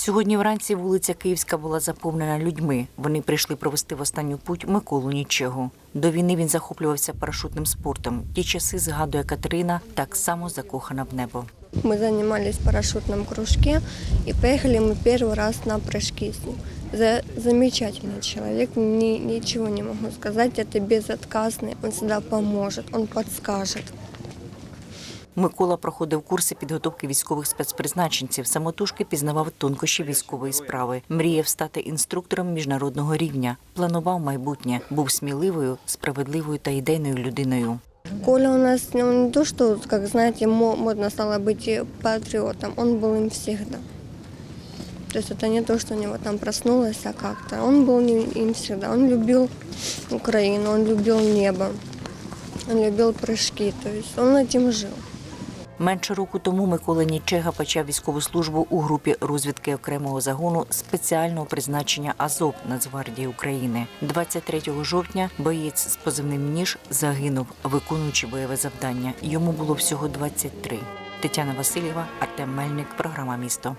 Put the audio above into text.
Сьогодні вранці вулиця Київська була заповнена людьми. Вони прийшли провести в останню путь Миколу Нічегу. До війни він захоплювався парашутним спортом. Ті часи згадує Катерина, так само закохана в небо. Мы занимались в парашютном кружке и поехали мы первый раз на прыжки с ним. За, замечательный человек, ни, ничего не могу сказать, это безотказный, он всегда поможет, он подскажет. Микола проходив курси підготовки військових спецпризначенців. Самотужки пізнавав тонкощі військової справи. Мріяв стати інструктором міжнародного рівня. Планував майбутнє. Був сміливою, справедливою та ідейною людиною. Коля у нас он не то, что, как знаете, мо- модно стало быть и патриотом, он был им всегда. То есть это не то, что у него там проснулось, а как-то. Он был не- им всегда. Он любил Украину, он любил небо, он любил прыжки, то есть он этим жил. Менше року тому Микола Нічега почав військову службу у групі розвідки окремого загону спеціального призначення Азов Нацгвардії України. 23 жовтня боєць з позивним ніж загинув, виконуючи бойове завдання. Йому було всього 23. Тетяна Васильєва, Артем Мельник, програма Місто.